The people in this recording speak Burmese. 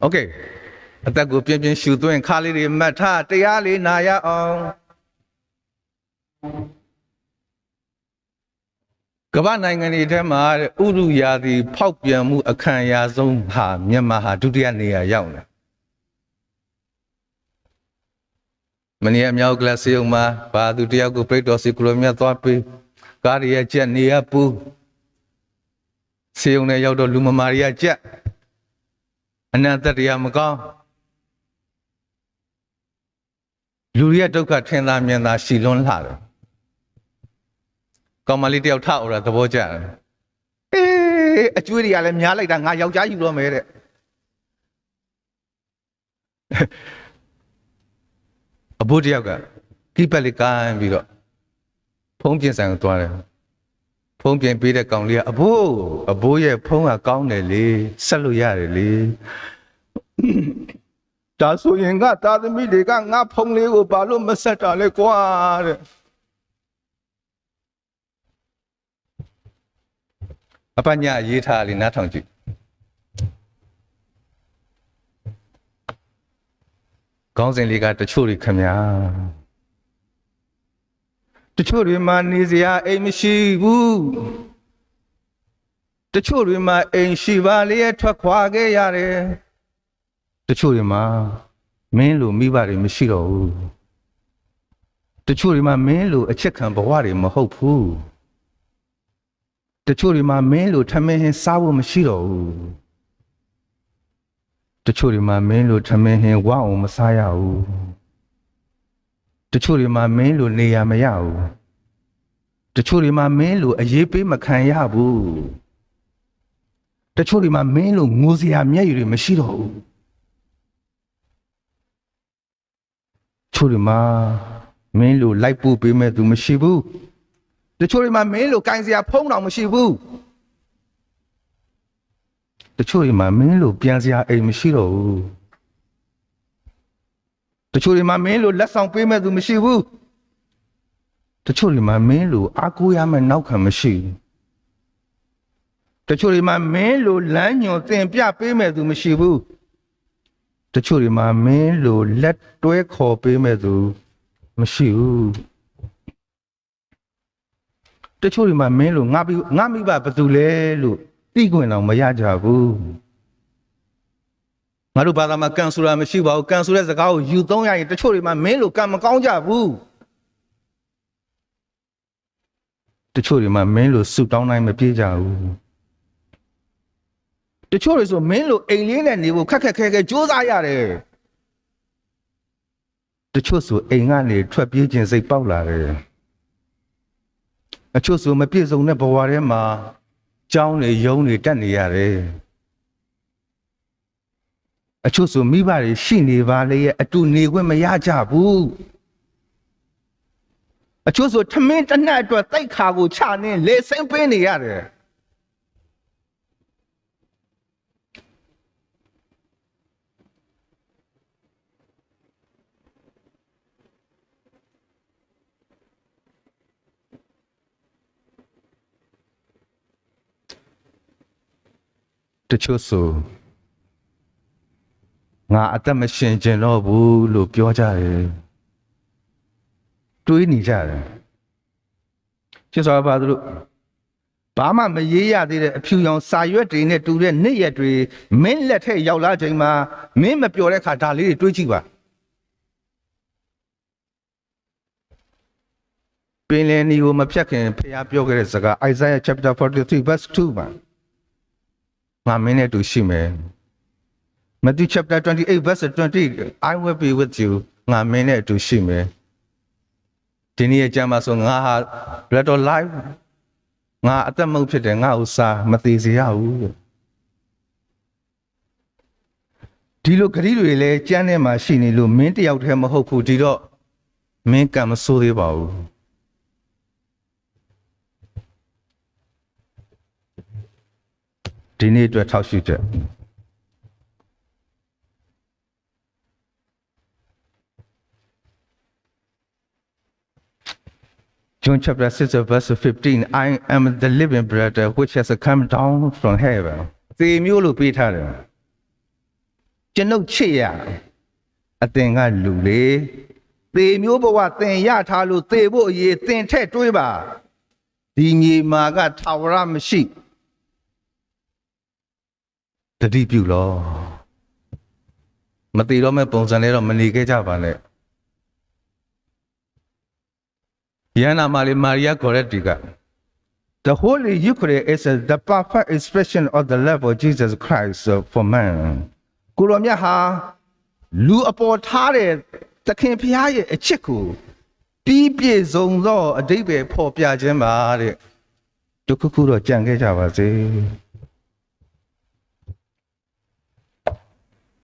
โอเคအသက်ကိုပြင်းပြင်းရှူသွင်းခါလေးတွေမှတ်ထားတရားလေးနာရအောင်ကမ္ဘာနိုင်ငံတွေထဲမှာတဲ့ဥရုယာသည်ဖောက်ပြန်မှုအခမ်းအရာဆုံးဟာမြန်မာဟာဒုတိယနေရာရောက်တယ်မနေ့အမြောက်ကလပ်စေုံမှာဘာသူတယောက်ကိုပြိတ်တော်စီကလိုမြတ်သွားပေးကားရရဲ့ကြက်နေရပူစေုံနဲ့ရောက်တော့လူမမာရီကကြက် အနန္တတရားမကောင်းလူရဲ့ဒုက္ခထင်သာမြင်သာရှီလွန်းလာတယ်ကောင်မလေးတယောက်ထအော်တာသဘောကျတယ်အေးအကျွေးတွေကလည်းများလိုက်တာငါယောက်ျားယူတော့မယ်တဲ့အဘိုးတယောက်ကကိပတ်လေးကိုင်းပြီးတော့ဖုံးပြင်ဆိုင်ကိုသွားတယ် ဖုံးပြင်ပေးတဲ့ကောင်လေးကအဘိုးအဘိုးရဲ့ဖုံးကကောင်းတယ်လေဆက်လို့ရတယ်လေဒါဆိုရင်ကသားသမီးတွေကငါဖုံးလေးကိုဘာလို့မဆက်တာလဲကွာတဲ့အပညာရေးထားလေးနားထောင်ကြည့်ခေါင်းစဉ်လေးကတချို့တွေခင်ဗျာတ ချို့တွေမှာနေစရာအိမ်မရှိဘူးတချို့တွေမှာအိမ်ရှိပါလေထွက်ခွာခဲ့ရတယ်တချို့တွေမှာမင်းလိုမိဘတွေမရှိတော့ဘူးတချို့တွေမှာမင်းလိုအချက်ခံဘဝတွေမဟုတ်ဘူးတချို့တွေမှာမင်းလိုထမင်းဟင်းစားဖို့မရှိတော့ဘူးတချို့တွေမှာမင်းလိုထမင်းဟင်းဝအောင်မစားရဘူး တချို့တွေမှာမင်းလိုနေရမရဘူးတချို့တွေမှာမင်းလိုအရေးပေးမခံရဘူးတချို့တွေမှာမင်းလိုငိုစရာမျက်ရည်တွေမရှိတော့ဘူးချို့တွေမှာမင်းလိုလိုက်ပို့ပေးမဲ့သူမရှိဘူးတချို့တွေမှာမင်းလိုကင်စရာဖုံးတော်မရှိဘူးတချို့တွေမှာမင်းလိုပြန်စရာအိမ်မရှိတော့ဘူး တချို့တွေမှာမင်းလိုလက်ဆောင်ပေးမဲ့သူမရှိဘူးတချို့တွေမှာမင်းလိုအားကိုးရမယ့်နောက်ခံမရှိဘူးတချို့တွေမှာမင်းလိုလမ်းညွန်သင်ပြပေးမဲ့သူမရှိဘူးတချို့တွေမှာမင်းလိုလက်တွဲခေါ်ပေးမဲ့သူမရှိဘူးတချို့တွေမှာမင်းလိုငါပြီးငါမိဘဘာတူလဲလို့သိခွင့်တော့မရကြဘူး ငါတို့ဘာသာမှာကန်ဆိုတာမရှိပါဘူးကန်ဆိုတဲ့စကားကိုယူသုံးရရင်တချို့တွေမှာမင်းလိုကန်မကောင်းကြဘူးတချို့တွေမှာမင်းလိုဆုတောင်းတိုင်းမပြေကြဘူးတချို့တွေဆိုမင်းလိုအိမ်လေးနဲ့နေဖို့ခက်ခက်ခဲခဲစူးစမ်းရတယ်တချို့ဆိုအိမ်ကနေထွက်ပြေးခြင်းစိတ်ပေါက်လာတယ်အချို့ဆိုမပြည့်စုံတဲ့ဘဝထဲမှာကြောင်းတွေယုံတွေတက်နေရတယ် အချို့ဆိုမိဘတွေရှိနေပါလေရဲ့အတူနေခွင့်မရကြဘူးအချို့ဆိုထမင်းတစ်နက်အတွက်တိုက်ခါကိုချနေလေစိမ့်ပေးနေရတယ်တချို့ဆို ငါအသက်မရှင်ကျင်တော့ဘူးလို့ပြောကြတယ်တွေးနေကြတယ်ချစ်စွာပါသူတို့ဘာမှမရေးရသေးတဲ့အဖြူရောင်စာရွက်တွေနဲ့တူတဲ့နှစ်ရက်တွေမင်းလက်ထက်ရောက်လာချိန်မှာမင်းမပျော်တဲ့ခါဒါလေးတွေတွေးကြည့်ပါပင်လယ်နီကိုမဖြတ်ခင်ဖះပြောခဲ့တဲ့စကား Isaiah chapter 43 verse 2မှာငါမင်းနဲ့တူရှိမယ် Matthew chapter 28 verse 20 I will be with you ငါမင်းနဲ့အတူရှိမယ်ဒီနေ့အကြမ်းမှာဆိုငါဟာ bread of life ငါအသက်မုတ်ဖြစ်တယ်ငါဥစားမသေးစေရဘူးလို့ဒီလိုဂရီတွေလည်းကြမ်းထဲမှာရှိနေလို့မင်းတယောက်တည်းမဟုတ်ဘူးဒီတော့မင်းကံမဆိုးသေးပါဘူးဒီနေ့အတွက်ထောက်ရှုချက် John chapter 6 verse 15 I am the living bread which has come down from heaven သေမျိုးလို့ပေးထားတယ်ကျွန်ုပ်ချစ်ရအသင်ကလူလေသေမျိုးဘဝသင်ရထားလို့သေဖို့အရေးသင်ထက်တွေးပါဒီမြေမာကထာဝရမရှိတတိပြုလောမတည်တော့မဲ့ပုံစံလေးတော့မနေခဲ့ကြပါနဲ့ ယန္နာမာလီမာရီယာကိုရက်တီက The Holy Eucharist is a, the perfect expression of the love of Jesus Christ uh, for man. ကိုရောမြတ်ဟာလူအပေါ်ထားတဲ့သခင်ဖျားရဲ့အချစ်ကိုပြီးပြည့်စုံသောအတိတ်ပဲဖော်ပြခြင်းပါတဲ့ဒုက္ခခုတော့ကြံခဲ့ကြပါစေ။